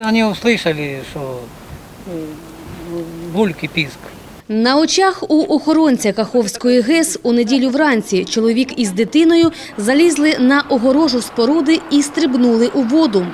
Они услышали, что э, гульки, писк. На очах у охоронця Каховської ГЕС у неділю вранці чоловік із дитиною залізли на огорожу споруди і стрибнули у воду.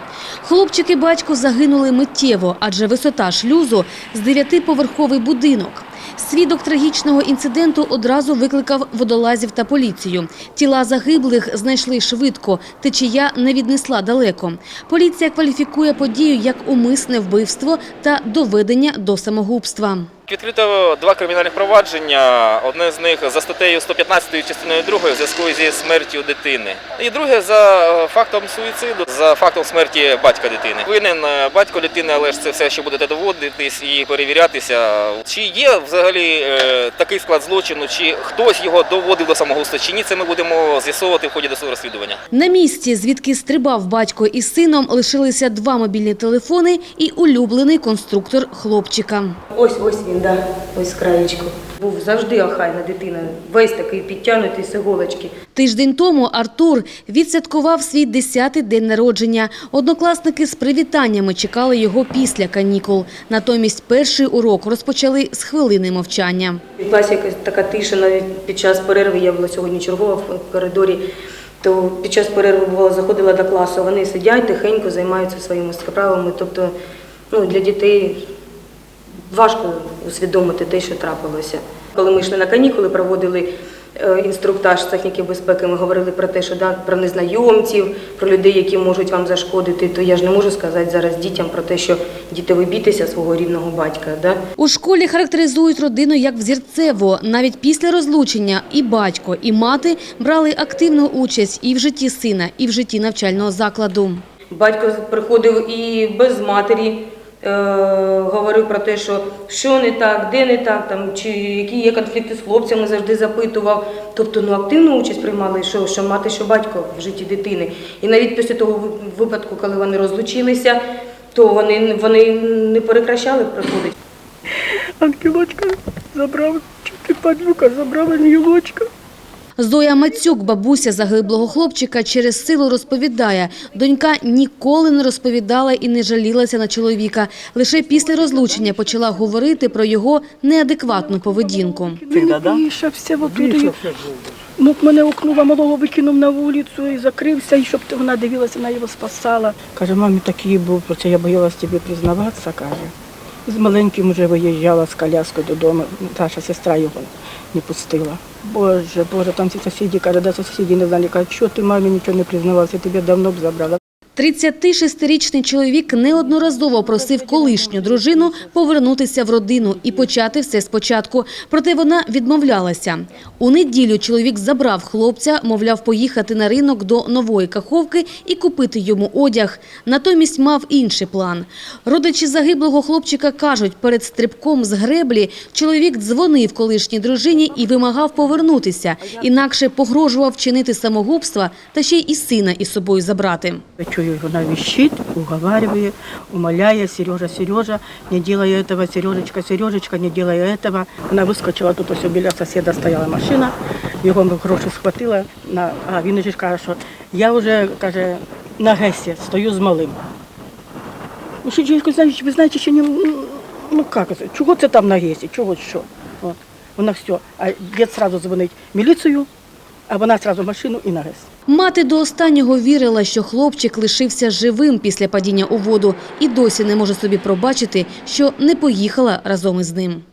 Хлопчик і батько загинули миттєво, адже висота шлюзу з дев'ятиповерховий будинок. Свідок трагічного інциденту одразу викликав водолазів та поліцію. Тіла загиблих знайшли швидко, течія не віднесла далеко. Поліція кваліфікує подію як умисне вбивство та доведення до самогубства. Відкрито два кримінальних провадження. Одне з них за статтею 115 частиною 2 в зв'язку зі смертю дитини. І друге за е, фактом суїциду, за фактом смерті батька дитини. Винен е, батько дитини, але ж це все ще буде доводитись і перевірятися. Чи є взагалі е, такий склад злочину, чи хтось його доводив до самогубства, чи ні, це ми будемо з'ясовувати в ході досудового розслідування. На місці, звідки стрибав батько із сином, лишилися два мобільні телефони і улюблений конструктор хлопчика. Ось ось він, да, ось з краєчку. Був завжди охайна дитина, весь такий підтягнутий з іголочки. Тиждень тому Артур відсвяткував свій 10-й день народження. Однокласники з привітаннями чекали його після канікул. Натомість перший урок розпочали з хвилини мовчання. В класі якась така тиша навіть під час перерви. Я була сьогодні чергова в коридорі. То під час перерви бувало заходила до класу. Вони сидять тихенько, займаються своїми справами. Тобто, ну для дітей важко усвідомити те, що трапилося. Коли ми йшли на канікули, проводили е, інструктаж з техніки безпеки. Ми говорили про те, що да, про незнайомців, про людей, які можуть вам зашкодити. То я ж не можу сказати зараз дітям про те, що діти ви бійтеся свого рідного батька. Да? У школі характеризують родину як взірцево. Навіть після розлучення і батько, і мати брали активну участь і в житті сина, і в житті навчального закладу. Батько приходив і без матері. Е, Говорив про те, що що не так, де не так, там чи які є конфлікти з хлопцями, завжди запитував. Тобто ну активну участь приймали, що, що мати, що батько в житті дитини. І навіть після того випадку, коли вони розлучилися, то вони, вони не перекращали приходить. Ангелочка забрав, чути падлюка, забрав ангелочка. Зоя Мацюк, бабуся загиблого хлопчика, через силу розповідає, донька ніколи не розповідала і не жалілася на чоловіка. Лише після розлучення почала говорити про його неадекватну поведінку. Він вішався отуди. Ну, мене окнула малого викинув на вулицю і закрився, і щоб вона дивилася, вона його спасала. Каже, мамі такий був, про це я боялась тобі признаватися, каже. З маленьким вже виїжджала з коляскою додому, Таша, сестра його не пустила. Боже, Боже, там всі сусіді, каже, да сусіді не знали, кажуть, що ти мамі нічого не признавався, тебе давно б забрала. 36-річний чоловік неодноразово просив колишню дружину повернутися в родину і почати все спочатку. Проте вона відмовлялася. У неділю чоловік забрав хлопця, мовляв, поїхати на ринок до нової каховки і купити йому одяг. Натомість мав інший план. Родичі загиблого хлопчика кажуть, перед стрибком з греблі чоловік дзвонив колишній дружині і вимагав повернутися. Інакше погрожував вчинити самогубство та ще й і сина із собою забрати. Я чую, вона вещит, уговаривает, умоляет, Сережа, Сережа, не делай этого, Сережечка, Сережечка, не делай этого. Вона вискочила, тут ось біля сусіда стояла машина, його гроші схватила, на, а він же ж каже, що я вже, каже, на гесі стою з малим. Ну, що, жінка, знаєш, ви знаєте, що не, ну як це, чого це там на гесі, чого, що? От. Вона все, а дід одразу дзвонить в міліцію, а вона одразу в машину і на гес. Мати до останнього вірила, що хлопчик лишився живим після падіння у воду і досі не може собі пробачити, що не поїхала разом із ним.